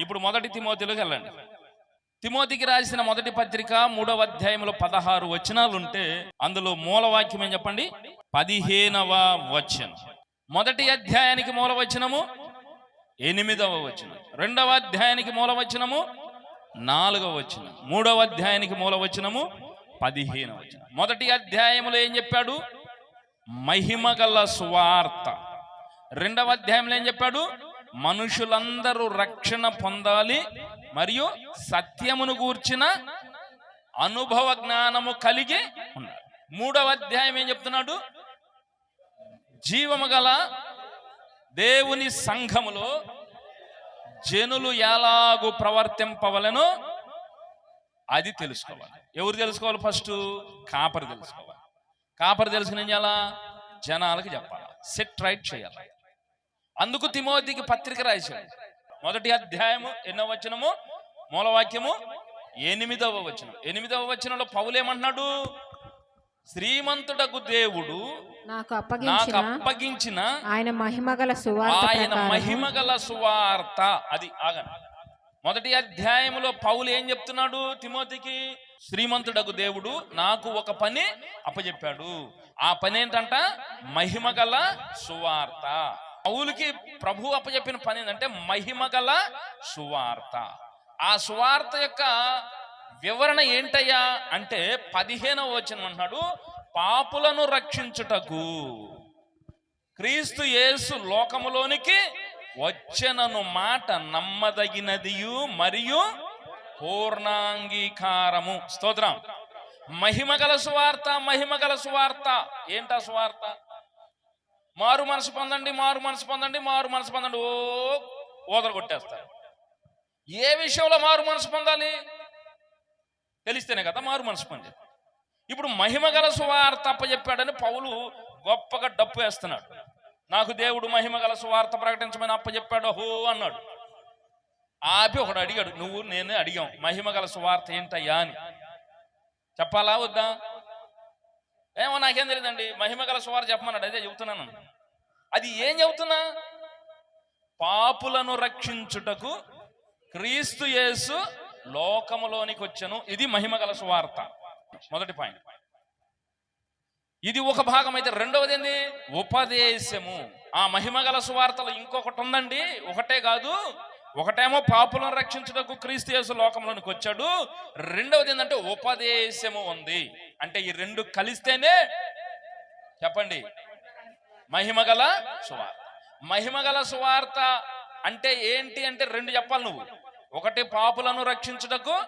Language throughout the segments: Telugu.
ఇప్పుడు మొదటి తిమోతిలోకి వెళ్ళండి. తిమోతికి రాసిన మొదటి పత్రిక మూడవ అధ్యాయంలో పదహారు వచనాలు ఉంటే అందులో మూలవాక్యం ఏం చెప్పండి? పదిహేనవ వచనం. మొదటి అధ్యాయానికి మూలవచనము? ఎనిమిదవ వచనం. రెండవ అధ్యాయానికి మూలవచనము? నాలుగవ వచనం. మూడవ అధ్యాయానికి మూలవచనము? పదిహేనవ వచనం. మొదటి అధ్యాయములో ఏం చెప్పాడు? మహిమగల స్వార్త రెండవ అధ్యాయంలో ఏం చెప్పాడు? మనుషులందరూ రక్షణ పొందాలి మరియు సత్యమును గూర్చిన అనుభవ జ్ఞానము కలిగి ఉండాలి. మూడవ అధ్యాయం ఏం చెప్తున్నాడు? జీవము గల దేవుని సంఘములో జనులు ఎలాగూ ప్రవర్తింపవలెనో అది తెలుసుకోవాలి. ఎవరు తెలుసుకోవాలి ఫస్ట్? కాపరి తెలుసుకోవాలి. కాపరి తెలుసుకుని ఏం చేయాలా? జనాలకు చెప్పాలి? సెట్ రైట్ చేయాలి? అందుకు తిమోతికి పత్రిక రాశాడు. మొదటి అధ్యాయము ఎన్నో వచనము? మూలవాక్యము ఎనిమిదవ వచనం. ఎనిమిదవ వచనంలో పౌలేమంటున్నాడు? శ్రీమంతుడకు దేవుడు నాకు నాకు అప్పగించిన ఆయన మహిమగల సువార్త ఆయన మహిమగల సువార్త. అది ఆగండి. మొదటి అధ్యాయములో పౌలు ఏం చెప్తున్నాడు తిమోతికి? శ్రీమంతుడకు దేవుడు నాకు ఒక పని అప్పచెప్పాడు ఆ పని ఏంటంట మహిమగల సువార్త. పౌలుకి ప్రభు అప్పచెప్పిన పని ఏంటంటే మహిమ గల సువార్త. ఆ సువార్త యొక్క వివరణ ఏంటయ్యా అంటే పదిహేనవ వచనం అంటున్నాడు పాపులను రక్షించుటకు క్రీస్తు యేసు లోకములోనికి వచ్చనను మాట నమ్మదగినదియు మరియు పూర్ణాంగీకారము. స్తోత్రం. మహిమగల సువార్త మహిమగల సువార్త. ఏంటా సువార్త? మారు మనసు పొందండి మారు మనసు పొందండి మారు మనసు పొందండి. ఓ ఓదర కొట్టేస్తారు. ఏ విషయంలో మారు మనసు పొందాలి? తెలిస్తేనే కదా మారు మనసు పొంది. ఇప్పుడు మహిమ గల సువార్త అప్పచెప్పాడని పౌలు గొప్పగా డప్పు వేస్తున్నాడు. నాకు దేవుడు మహిమ గల సువార్త ప్రకటించమని అప్పచెప్పాడు హో అన్నాడు. ఆపి ఒకడు అడిగాడు నువ్వు నేను అడిగాం మహిమ గల సువార్త ఏంటయ్యా? అని. చెప్పాలా వద్దా? ఏమో నాకేం తెలియదండి మహిమగల సువార్త చెప్పమన్నాడు అదే చెబుతున్నాను. అది ఏం చెబుతున్నా? పాపులను రక్షించుటకు క్రీస్తు యేసు లోకములోనికి వచ్చను ఇది మహిమగల సువార్త. మొదటి పాయింట్. ఇది ఒక భాగం అయితే రెండవది ఏంది? ఉపదేశము. ఆ మహిమగల సువార్తలు ఇంకొకటి ఉందండి. ఒకటే కాదు ఒకటేమో పాపులను రక్షించుటకు క్రీస్తు యేసు లోకంలోనికి వచ్చాడు రెండవది ఏంటంటే ఉపదేశము ఉంది. అంటే ఈ రెండు కలిస్తేనే చెప్పండి. మహిమగల సువార్త. మహిమగల సువార్త అంటే ఏంటి అంటే రెండు చెప్పాలి నువ్వు. ఒకటి పాపులను రక్షించుటకు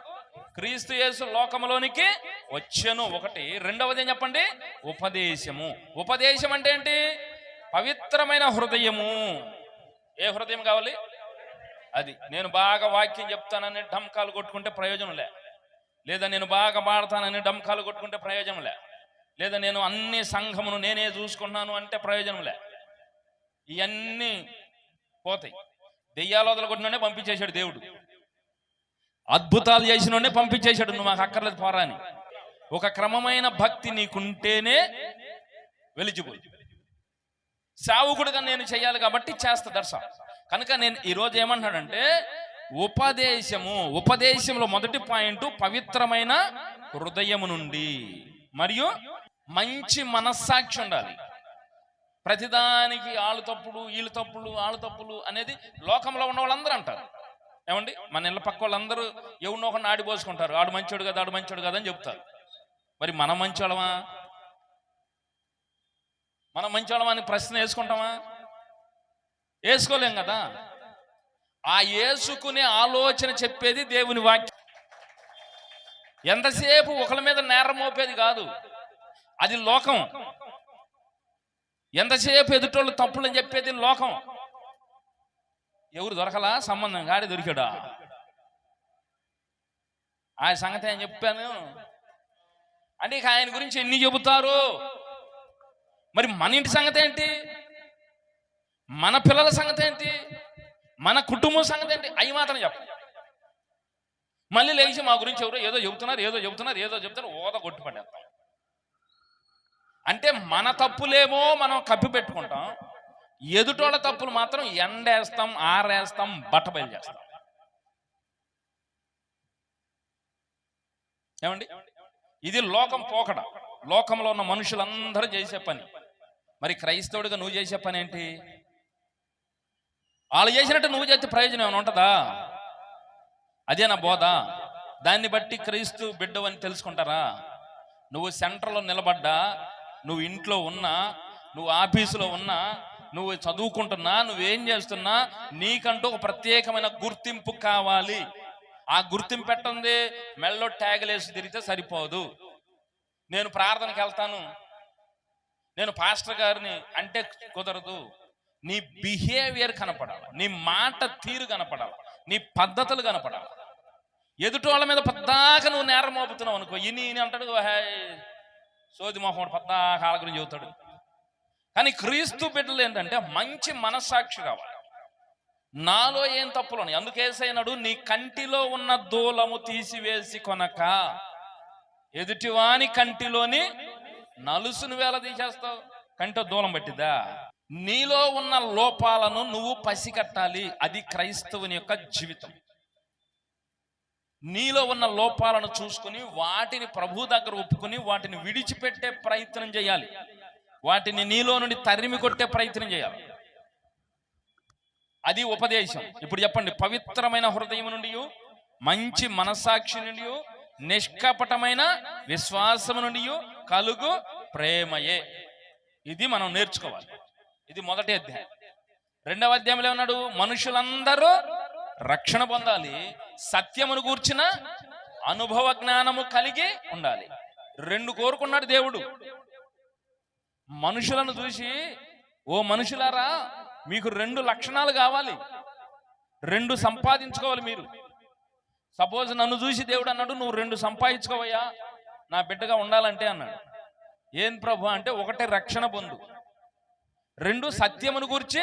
క్రీస్తు యేసు లోకములోనికి వచ్చెను. ఒకటి. రెండవది ఏం చెప్పండి? ఉపదేశము. ఉపదేశం అంటే ఏంటి? పవిత్రమైన హృదయము. ఏ హృదయం కావాలి? అది. నేను బాగా వాక్యం చెప్తానని ఢంకాలు కొట్టుకుంటే ప్రయోజనం లే. లేదా నేను బాగా పాడతానని డంకాలు కొట్టుకుంటే ప్రయోజనంలే లేదా నేను అన్ని సంఘమును నేనే చూసుకున్నాను అంటే ప్రయోజనంలే ఇవన్నీ పోతాయి. దెయ్యాలు వదలగొట్టినోడే పంపించేశాడు దేవుడు. అద్భుతాలు చేసినోడే పంపించేశాడు. నువ్వు మాకు అక్కర్లేదు పోరా అని ఒక క్రమమైన భక్తి నీకుంటేనే వెలిజిబుల్. కూడా నేను చేయాలి కాబట్టి చేస్తా దర్శ కనుక నేను ఈరోజు ఏమంటున్నాడంటే ఉపదేశము ఉపదేశంలో మొదటి పాయింట్ పవిత్రమైన హృదయము నుండి. మరియు మంచి మనస్సాక్షి ఉండాలి. ప్రతిదానికి వాళ్ళు తప్పుడు వీళ్ళు తప్పులు వాళ్ళు తప్పులు అనేది లోకంలో ఉన్న వాళ్ళందరూ అంటారు. ఏమండి? మన ఇళ్ళ పక్క వాళ్ళందరూ ఎవరినో ఒకరిని ఆడిపోసుకుంటారు ఆడు మంచోడు కదా ఆడు మంచోడు కదా అని చెప్తారు. మరి మనం మంచోళమా మనం మంచోళమా అని ప్రశ్న వేసుకుంటామా? వేసుకోలేం కదా? ఆ ఏసుకునే ఆలోచన చెప్పేది దేవుని వాక్యం. ఎంతసేపు ఒకళ్ళ మీద నేరం మోపేది కాదు. అది లోకం. ఎంతసేపు ఎదుటోళ్ళు తప్పులని చెప్పేది లోకం. ఎవరు దొరకలా? సంబంధం గాడి దొరికాడా? ఆ సంగతి ఆయన చెప్పాను. అంటే ఇక ఆయన గురించి ఎన్ని చెబుతారు? మరి మన ఇంటి సంగతి ఏంటి? మన పిల్లల సంగతి ఏంటి? మన కుటుంబం సంగతి ఏంటి? అవి మాత్రం చెప్ప. మళ్ళీ లేచి మా గురించి ఎవరో ఏదో చెబుతున్నారు ఏదో చెబుతున్నారు ఏదో చెబుతున్నారు ఓద కొట్టుపడేస్తాం అంటే మన తప్పులేమో మనం కప్పి పెట్టుకుంటాం. ఎదుటోళ్ళ తప్పులు మాత్రం ఎండేస్తాం ఆరేస్తాం బట్టబయలు చేస్తాం ఏమండి? ఇది లోకం పోకడ. లోకంలో ఉన్న మనుషులందరూ చేసే పని. మరి క్రైస్తవుడిగా నువ్వు చేసే పని ఏంటి? వాళ్ళు చేసినట్టు నువ్వు చేస్తే ప్రయోజనం ఏమైనా ఉంటుందా? అదే నా బోధ. దాన్ని బట్టి క్రీస్తు బిడ్డవని తెలుసుకుంటారా? నువ్వు సెంటర్లో నిలబడ్డా నువ్వు ఇంట్లో ఉన్నా నువ్వు ఆఫీసులో ఉన్నా నువ్వు చదువుకుంటున్నా నువ్వేం చేస్తున్నా నీకంటూ ఒక ప్రత్యేకమైన గుర్తింపు కావాలి. ఆ గుర్తింపు పెట్టంది మెల్లో ట్యాగులేసి తిరిగితే సరిపోదు. నేను ప్రార్థనకి వెళ్తాను. నేను పాస్టర్ గారిని అంటే కుదరదు. నీ బిహేవియర్ కనపడాలి. నీ మాట తీరు కనపడాలి. నీ పద్ధతులు కనపడాలి. ఎదుటి వాళ్ళ మీద పద్దాక నువ్వు నేరం మోపుతున్నావు అనుకో ఇని ఇని అంటాడు సోది మొహం పద్దాక వాళ్ళ గురించి చెబుతాడు. కానీ క్రీస్తు బిడ్డలు ఏంటంటే మంచి మనస్సాక్షి కావాలి. నాలో ఏం తప్పులు ఉన్నాయి? అందుకేసైనాడు నీ కంటిలో ఉన్న దూలము తీసివేసి కొనక ఎదుటివాని కంటిలోని నలుసును వేల తీసేస్తావు. కంటి దూలం పట్టిద్దా? నీలో ఉన్న లోపాలను నువ్వు పసిగట్టాలి. అది క్రైస్తవుని యొక్క జీవితం. నీలో ఉన్న లోపాలను చూసుకుని వాటిని ప్రభు దగ్గర ఒప్పుకుని వాటిని విడిచిపెట్టే ప్రయత్నం చేయాలి. వాటిని నీలో నుండి తరిమి కొట్టే ప్రయత్నం చేయాలి. అది ఉపదేశం. ఇప్పుడు చెప్పండి పవిత్రమైన హృదయం నుండి మంచి మనసాక్షి నుండి నిష్కపటమైన విశ్వాసము నుండి కలుగు ప్రేమయే. ఇది మనం నేర్చుకోవాలి. ఇది మొదటి అధ్యాయం. రెండవ అధ్యాయంలో ఉన్నాడు మనుషులందరూ రక్షణ పొందాలి సత్యమును గూర్చిన అనుభవ జ్ఞానము కలిగి ఉండాలి. రెండు కోరుకున్నాడు దేవుడు. మనుషులను చూసి ఓ మనుషులారా మీకు రెండు లక్షణాలు కావాలి. రెండు సంపాదించుకోవాలి మీరు. సపోజ్ నన్ను చూసి దేవుడు అన్నాడు నువ్వు రెండు సంపాదించుకోవయ్యా నా బిడ్డగా ఉండాలంటే అన్నాడు. ఏం ప్రభు? అంటే ఒకటే రక్షణ పొందు. రెండు సత్యమును గురించి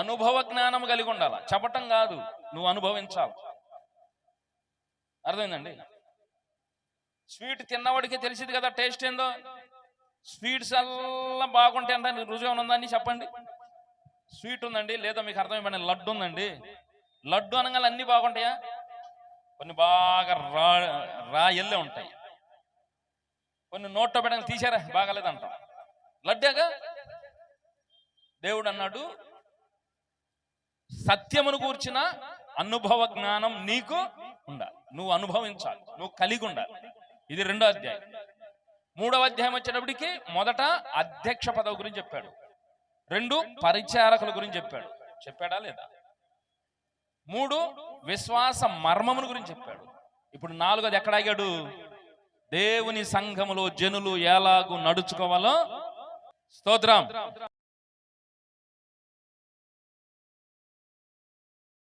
అనుభవ జ్ఞానం కలిగి ఉండాలి. చెప్పటం కాదు నువ్వు అనుభవించాలి. అర్థమైందండి? స్వీట్ తిన్నవాడికి తెలిసింది కదా టేస్ట్ ఏందో? స్వీట్స్ అల్లా బాగుంటాయి అంటే రుజువు ఉందని చెప్పండి. స్వీట్ ఉందండి లేదా మీకు అర్థమైపోయిన లడ్డు ఉందండి. లడ్డు అనగానే అన్నీ బాగుంటాయా? కొన్ని బాగా రా రా ఎల్లే ఉంటాయి. కొన్ని నోట్లో పెట్టడానికి తీసారా బాగాలేదంటాం. లడ్డాగా? దేవుడు అన్నాడు సత్యమును కూర్చిన అనుభవ జ్ఞానం నీకు ఉండాలి. నువ్వు అనుభవించాలి. నువ్వు కలిగి ఉండాలి. ఇది రెండో అధ్యాయం. మూడవ అధ్యాయం వచ్చేటప్పటికి మొదట అధ్యక్ష పదవి గురించి చెప్పాడు. రెండు పరిచారకుల గురించి చెప్పాడు. చెప్పాడా లేదా? మూడు విశ్వాస మర్మమును గురించి చెప్పాడు. ఇప్పుడు నాలుగోది ఎక్కడ ఆగాడు? దేవుని సంఘములో జనులు ఎలాగూ నడుచుకోవాలో? స్తోత్రం.